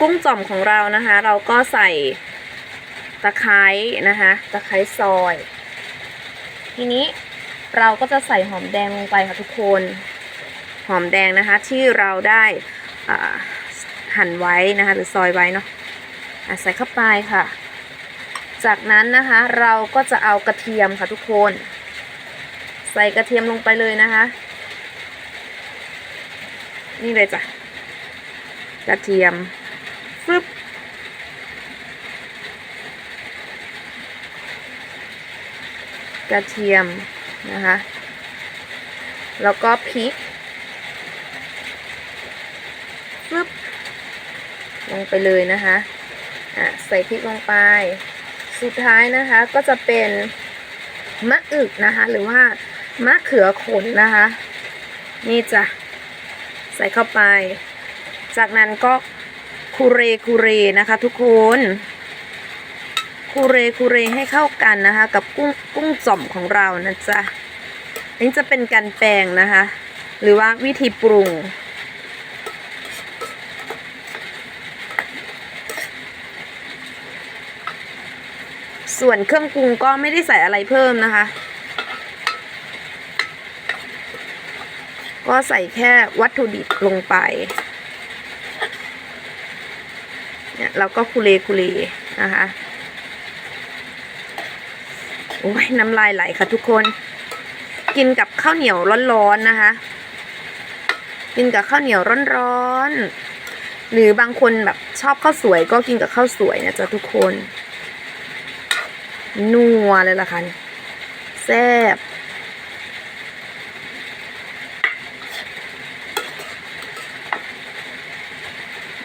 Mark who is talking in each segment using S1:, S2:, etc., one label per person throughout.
S1: กุ้งจ่อมของเรานะคะ เราก็ใส่ตะไคร้นะคะตะไคร้ซอย ทีนี้เราก็จะใส่หอมแดงลงไปค่ะทุกคน หอมแดงนะคะที่เราได้หั่นไว้นะคะ หรือซอยไว้เนาะะใส่เข้าไปค่ะ จากนั้นนะคะเราก็จะเอากระเทียมค่ะทุกคน ใส่กระเทียมลงไปเลยนะคะ นี่เลยจ้ะกระเทียม ฟึบกระเทียมนะคะ แล้วก็พริกฟึบลงไปเลยนะคะอะใส่พริกลงไป สุดท้ายนะคะก็จะเป็นมะอึกนะคะ หรือว่ามะเขือขนนะคะ นี่จ้ะใส่เข้าไป จากนั้นก็ คูเรคูเรนะคะทุกคนคูเรคูเรให้เข้ากันนะคะ กับกุ้งกุ้งจ่อมของเรานะจ๊ะนนี้จะเป็นการแปลงนะคะ หรือว่าวิธีปรุง ส่วนเครื่องปรุงก็ไม่ได้ใส่อะไรเพิ่มนะคะ ก็ใส่แค่วัตถุดิบลงไป เนี่ยเราก็คุเลคุเลนะคะโอ้ยน้ำลายไหลค่ะทุกคน กินกับข้าวเหนียวร้อนๆนะคะ กินกับข้าวเหนียวร้อนๆหรือบางคนแบบชอบข้าวสวยก็กินกับข้าวสวยนะจ๊ะทุกคน นัวเลยล่ะค่ะแซ่บ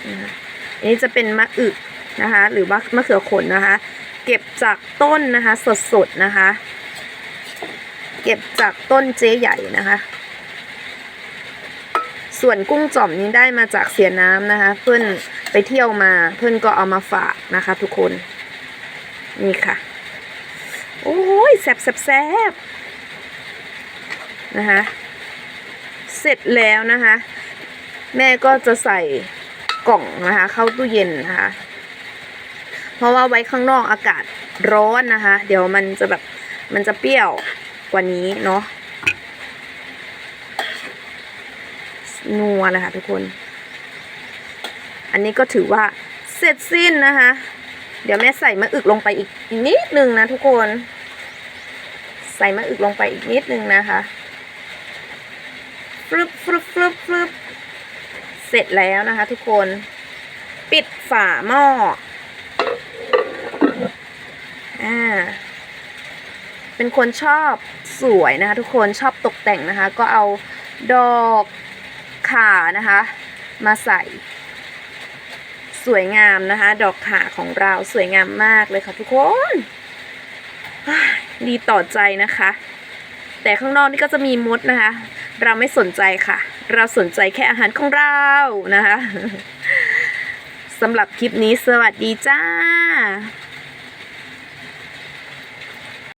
S1: อัน นี้จะเป็นมะอึกนะคะ หรือว่ามะเขือขนนะคะ เก็บจากต้นนะคะ สดๆนะคะ เก็บจากต้นเจ๊ใหญ่นะคะ ส่วนกุ้งจ่อมนี้ได้มาจากเสียน้ำนะคะ เพื่อนไปเที่ยวมาเพื่อนก็เอามาฝากนะคะ ทุกคนนี่ค่ะ โอ้ยแซ่บแซบแซบนะคะ เสร็จแล้วนะคะ แม่ก็จะใส่ ล่องนะคะ เข้าตู้เย็นนะคะ เพราะว่าไว้ข้างนอกอากาศร้อนนะคะ เดี๋ยวมันจะแบบมันจะเปรี้ยวกว่านี้เนาะนัวเลยค่ะทุกคน อันนี้ก็ถือว่าเสร็จสิ้นนะคะ เดี๋ยวแม่ใส่มะอึกลงไปอีกนิดนึงนะทุกคน ใส่มะอึกลงไปอีกนิดนึงนะคะฟรึบฟรึบฟรึบฟรึบ เสร็จแล้วนะคะทุกคนปิดฝาหม้ออ่าเป็นคนชอบสวยนะคะทุกคนชอบตกแต่งนะคะ ก็เอาดอกขานะคะ มาใส่สวยงามนะคะ ดอกขาของเราสวยงามมากเลยค่ะทุกคน ดีต่อใจนะคะ แต่ข้างนอกนี่ก็จะมีมดนะคะ เราไม่สนใจค่ะ เราสนใจแค่อาหารของเรานะคะสำหรับคลิปนี้สวัสดีจ้า